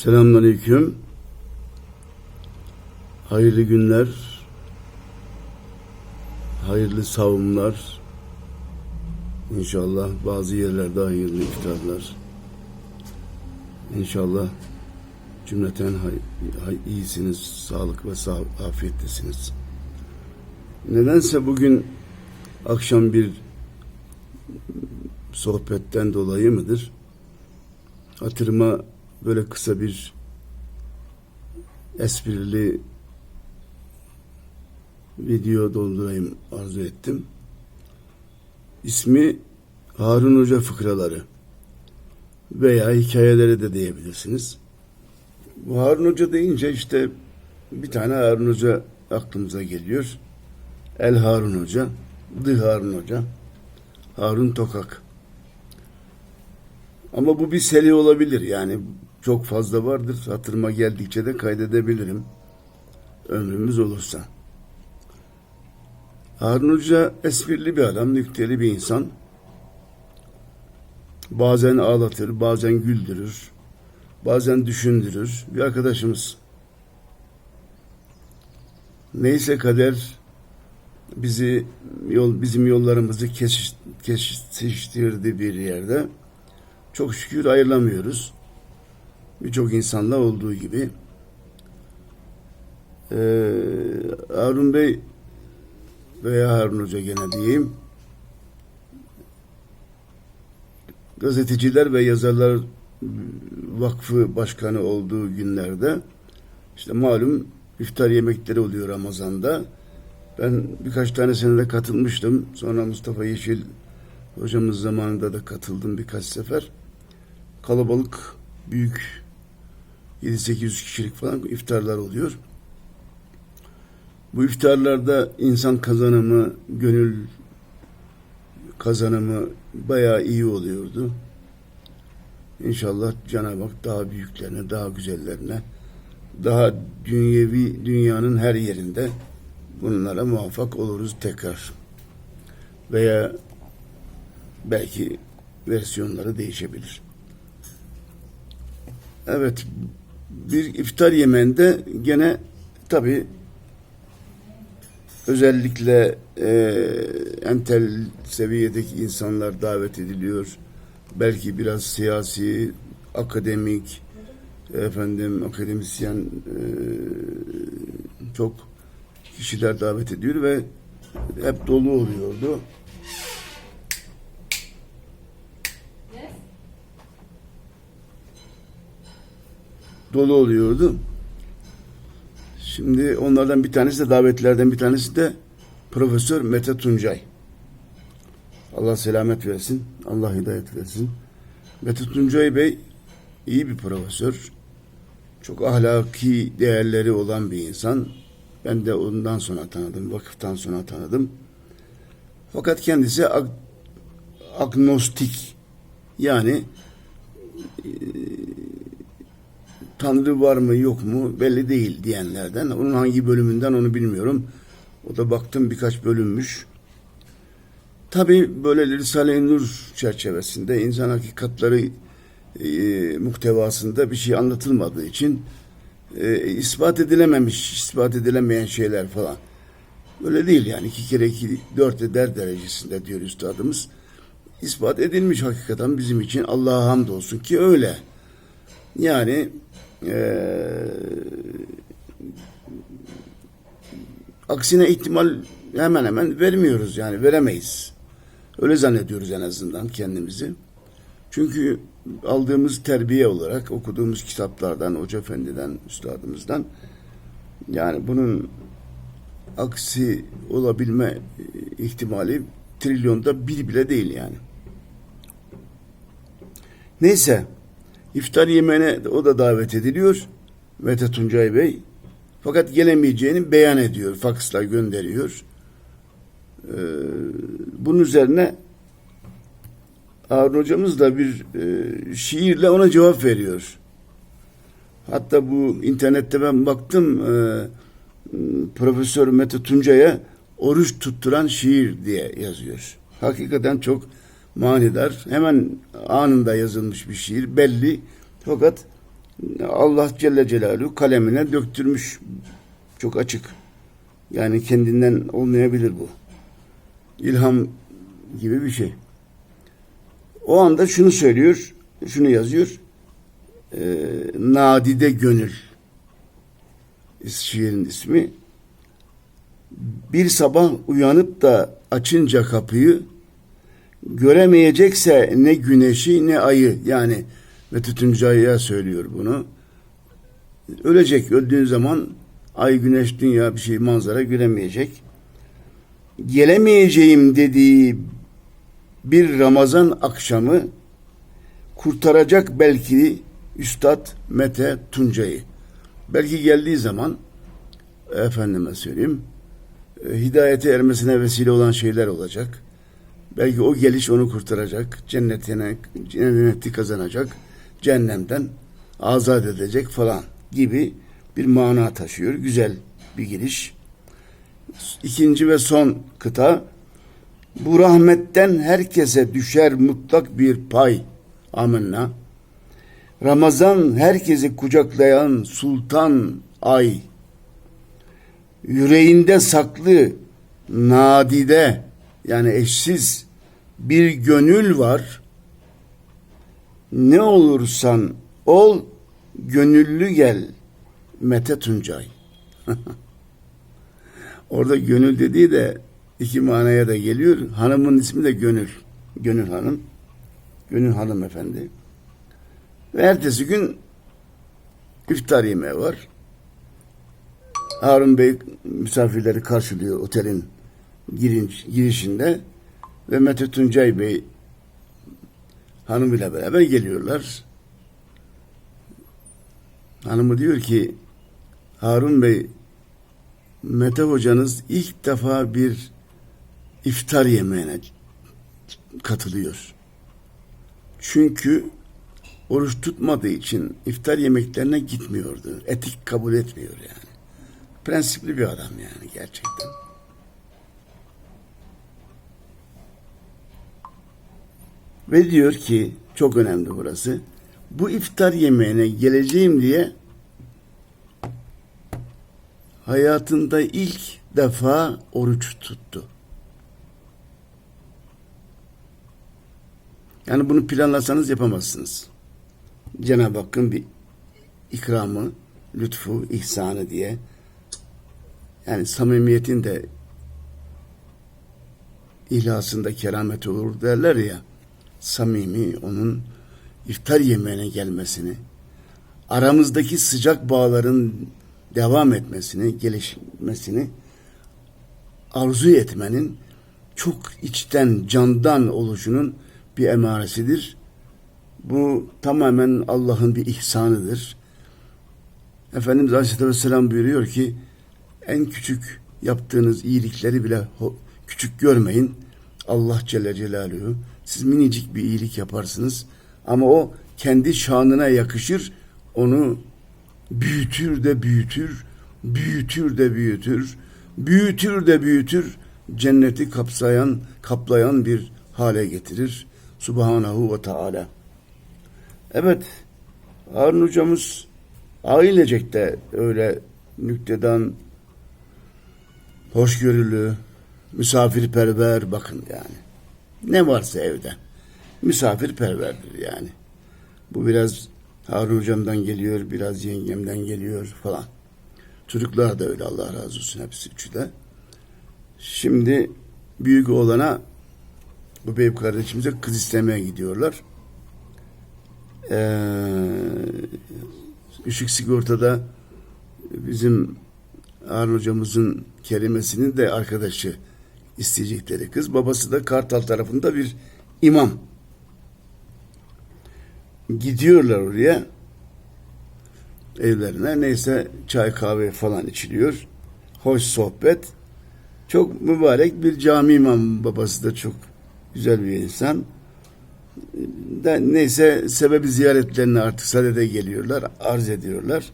Selamünaleyküm. Hayırlı günler. Hayırlı savunlar. İnşallah bazı yerlerde hayırlı iftarlar. İnşallah cümleten iyisiniz, sağlık ve sağ- afiyetlisiniz. Nedense bugün akşam bir sohbetten dolayı mıdır? Hatırıma böyle kısa bir esprili video doldurayım arzu ettim. İsmi Harun Hoca fıkraları veya hikayeleri de diyebilirsiniz. Bu Harun Hoca deyince işte bir tane Harun Hoca aklımıza geliyor. El Harun Hoca, The Harun Hoca, Harun Tokak. Ama bu bir seri olabilir yani çok fazla vardır. Hatırıma geldikçe de kaydedebilirim. Ömrümüz olursa. Harun Hoca esprili bir adam, nükteli bir insan. Bazen ağlatır, bazen güldürür, bazen düşündürür. Bir arkadaşımız. Neyse kader bizi yol bizim yollarımızı kesiş, kesiştirdi bir yerde. Çok şükür ayrılamıyoruz. Birçok insanla olduğu gibi. Ee, Harun Bey veya Harun Hoca gene diyeyim. Gazeteciler ve Yazarlar Vakfı Başkanı olduğu günlerde işte malum iftar yemekleri oluyor Ramazan'da. Ben birkaç tanesine de katılmıştım. Sonra Mustafa Yeşil hocamız zamanında da katıldım birkaç sefer. Kalabalık, büyük 7-800 kişilik falan iftarlar oluyor. Bu iftarlarda insan kazanımı, gönül kazanımı bayağı iyi oluyordu. İnşallah Cenab-ı Hak daha büyüklerine, daha güzellerine, daha dünyevi dünyanın her yerinde bunlara muvaffak oluruz tekrar. Veya belki versiyonları değişebilir. Evet, bir iftar yemeğinde gene tabi özellikle e, entel seviyedeki insanlar davet ediliyor. Belki biraz siyasi, akademik, efendim akademisyen e, çok kişiler davet ediyor ve hep dolu oluyordu. Dolu oluyordu. Şimdi onlardan bir tanesi de davetlerden bir tanesi de Profesör Mete Tuncay. Allah selamet versin. Allah hidayet versin. Mete Tuncay Bey iyi bir profesör. Çok ahlaki değerleri olan bir insan. Ben de ondan sonra tanıdım. Vakıftan sonra tanıdım. Fakat kendisi ag- agnostik. Yani e, Tanrı var mı yok mu belli değil diyenlerden. Onun hangi bölümünden onu bilmiyorum. O da baktım birkaç bölünmüş. Tabi böyle Risale-i Nur çerçevesinde insan hakikatleri e, muhtevasında bir şey anlatılmadığı için e, ispat edilememiş, ispat edilemeyen şeyler falan. Öyle değil yani iki kere iki dört eder derecesinde diyor üstadımız. İspat edilmiş hakikaten bizim için Allah'a hamdolsun ki öyle. Yani eee aksine ihtimal hemen hemen vermiyoruz yani veremeyiz. Öyle zannediyoruz en azından kendimizi. Çünkü aldığımız terbiye olarak okuduğumuz kitaplardan, Hoca Efendi'den, üstadımızdan yani bunun aksi olabilme ihtimali trilyonda bir bile değil yani. Neyse iftar yemeğine o da davet ediliyor. Mete Tuncay Bey. Fakat gelemeyeceğini beyan ediyor. Faksla gönderiyor. Ee, bunun üzerine Harun hocamız da bir e, şiirle ona cevap veriyor. Hatta bu internette ben baktım e, Profesör Mete Tuncay'a oruç tutturan şiir diye yazıyor. Hakikaten çok manidar. Hemen anında yazılmış bir şiir belli. Fakat Allah Celle Celaluhu kalemine döktürmüş. Çok açık. Yani kendinden olmayabilir bu. İlham gibi bir şey. O anda şunu söylüyor, şunu yazıyor. Ee, Nadide Gönül. Şiirin ismi. Bir sabah uyanıp da açınca kapıyı göremeyecekse ne güneşi ne ayı yani ve Tütüncay'a söylüyor bunu. Ölecek öldüğün zaman ay güneş dünya bir şey manzara göremeyecek. Gelemeyeceğim dediği bir Ramazan akşamı kurtaracak belki Üstad Mete Tuncay'ı. Belki geldiği zaman efendime söyleyeyim e, hidayete ermesine vesile olan şeyler olacak. Belki o geliş onu kurtaracak. Cennetine, cenneti kazanacak. Cehennemden azat edecek falan gibi bir mana taşıyor. Güzel bir giriş. İkinci ve son kıta. Bu rahmetten herkese düşer mutlak bir pay. Amenna. Ramazan herkesi kucaklayan sultan ay. Yüreğinde saklı nadide yani eşsiz bir gönül var. Ne olursan ol gönüllü gel Mete Tuncay. Orada gönül dediği de iki manaya da geliyor. Hanımın ismi de Gönül. Gönül Hanım. Gönül Hanım efendi. Ve ertesi gün iftar yemeği var. Harun Bey misafirleri karşılıyor otelin girinç, girişinde ve Mete Tuncay Bey hanımıyla beraber geliyorlar. Hanımı diyor ki Harun Bey Mete hocanız ilk defa bir iftar yemeğine katılıyor. Çünkü oruç tutmadığı için iftar yemeklerine gitmiyordu. Etik kabul etmiyor yani. Prensipli bir adam yani gerçekten. Ve diyor ki çok önemli burası. Bu iftar yemeğine geleceğim diye hayatında ilk defa oruç tuttu. Yani bunu planlasanız yapamazsınız. Cenab-ı Hakk'ın bir ikramı, lütfu, ihsanı diye. Yani samimiyetin de ihlasında keramet olur derler ya. Samimi onun iftar yemeğine gelmesini, aramızdaki sıcak bağların devam etmesini, gelişmesini arzu etmenin çok içten, candan oluşunun bir emaresidir. Bu tamamen Allah'ın bir ihsanıdır. Efendimiz Aleyhisselatü Vesselam buyuruyor ki en küçük yaptığınız iyilikleri bile küçük görmeyin. Allah Celle Celaluhu siz minicik bir iyilik yaparsınız ama o kendi şanına yakışır onu büyütür de büyütür, büyütür de büyütür, büyütür de büyütür, cenneti kapsayan, kaplayan bir hale getirir. Subhanahu ve Teala. Evet, Harun hocamız ailecek de öyle nükteden hoşgörülü, misafirperver bakın yani. Ne varsa evde. Misafirperverdir yani. Bu biraz Harun hocamdan geliyor, biraz yengemden geliyor falan. Çocuklar da öyle Allah razı olsun hepsi üçü de. Şimdi büyük oğlana bu beyim kardeşimize kız istemeye gidiyorlar. Ee, Işık Sigorta'da bizim Harun hocamızın kelimesinin de arkadaşı isteyecekleri kız. Babası da Kartal tarafında bir imam. Gidiyorlar oraya evlerine neyse çay kahve falan içiliyor. Hoş sohbet. Çok mübarek bir cami imam babası da çok güzel bir insan. De, neyse sebebi ziyaretlerine artık sadede geliyorlar, arz ediyorlar.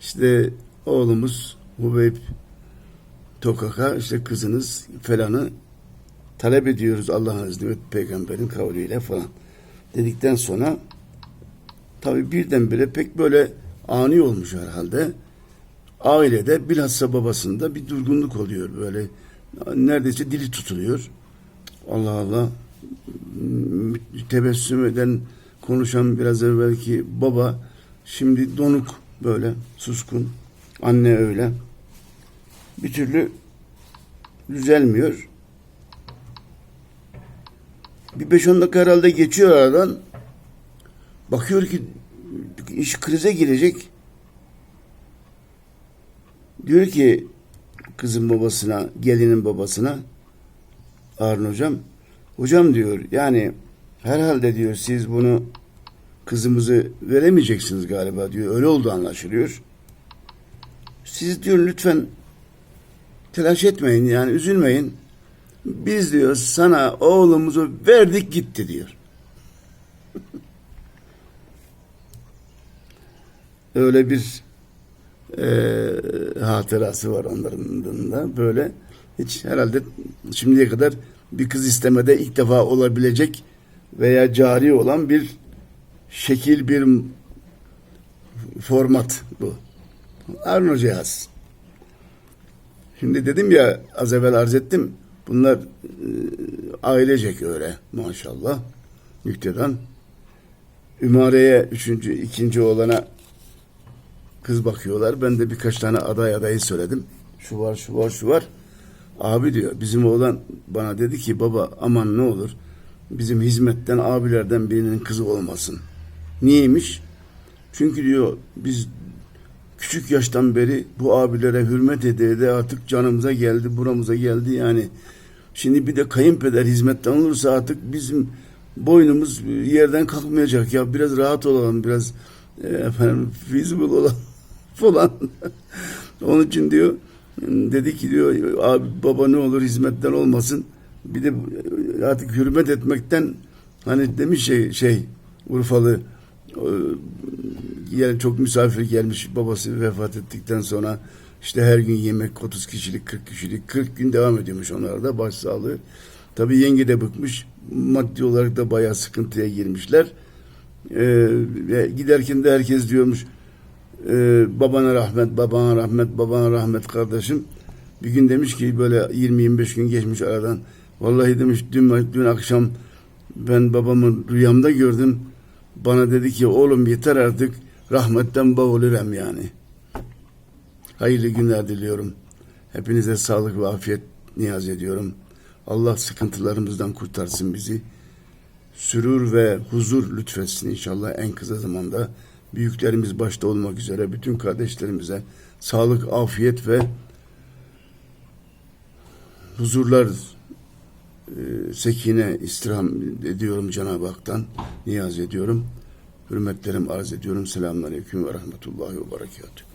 İşte oğlumuz Hubeyb Tokak'a işte kızınız falanı talep ediyoruz Allah'ın izniyle peygamberin kavliyle falan dedikten sonra Tabii birdenbire pek böyle ani olmuş herhalde. Ailede bilhassa babasında bir durgunluk oluyor böyle. Neredeyse dili tutuluyor. Allah Allah. Tebessüm eden, konuşan biraz evvelki baba şimdi donuk böyle suskun. Anne öyle. Bir türlü düzelmiyor. Bir beş on dakika herhalde geçiyor aradan. Bakıyor ki iş krize girecek. Diyor ki kızın babasına, gelinin babasına Harun hocam, hocam diyor yani herhalde diyor siz bunu kızımızı veremeyeceksiniz galiba diyor. Öyle oldu anlaşılıyor. Siz diyor lütfen telaş etmeyin yani üzülmeyin. Biz diyor sana oğlumuzu verdik gitti diyor. Öyle bir e, hatırası var onların da böyle hiç herhalde şimdiye kadar bir kız istemede ilk defa olabilecek veya cari olan bir şekil bir format bu. Harun Hoca'ya has. Şimdi dedim ya az evvel arz ettim. Bunlar e, ailecek öyle maşallah. Nüktedan. Ümare'ye üçüncü, ikinci oğlana kız bakıyorlar. Ben de birkaç tane aday adayı söyledim. Şu var, şu var, şu var. Abi diyor bizim oğlan bana dedi ki baba aman ne olur bizim hizmetten abilerden birinin kızı olmasın. Niyeymiş? Çünkü diyor biz küçük yaştan beri bu abilere hürmet ede artık canımıza geldi, buramıza geldi yani. Şimdi bir de kayınpeder hizmetten olursa artık bizim boynumuz yerden kalkmayacak ya biraz rahat olalım, biraz e, efendim feasible olalım falan. Onun için diyor dedi ki diyor abi baba ne olur hizmetten olmasın. Bir de artık hürmet etmekten hani demiş şey şey Urfalı yani çok misafir gelmiş babası vefat ettikten sonra işte her gün yemek 30 kişilik 40 kişilik 40 gün devam ediyormuş onlarda başsağlığı. Tabii yenge de bıkmış. Maddi olarak da bayağı sıkıntıya girmişler. Ee, giderken de herkes diyormuş e, babana rahmet, babana rahmet, babana rahmet kardeşim. Bir gün demiş ki böyle 20-25 gün geçmiş aradan. Vallahi demiş dün, dün akşam ben babamı rüyamda gördüm. Bana dedi ki oğlum yeter artık rahmetten boğulurum yani. Hayırlı günler diliyorum. Hepinize sağlık ve afiyet niyaz ediyorum. Allah sıkıntılarımızdan kurtarsın bizi. Sürur ve huzur lütfetsin inşallah en kısa zamanda. Büyüklerimiz başta olmak üzere bütün kardeşlerimize sağlık, afiyet ve huzurlar e, sekine istirham ediyorum Cenab-ı Hak'tan. Niyaz ediyorum. Hürmetlerimi arz ediyorum. Selamünaleyküm ve rahmetullahi ve berekatuhu.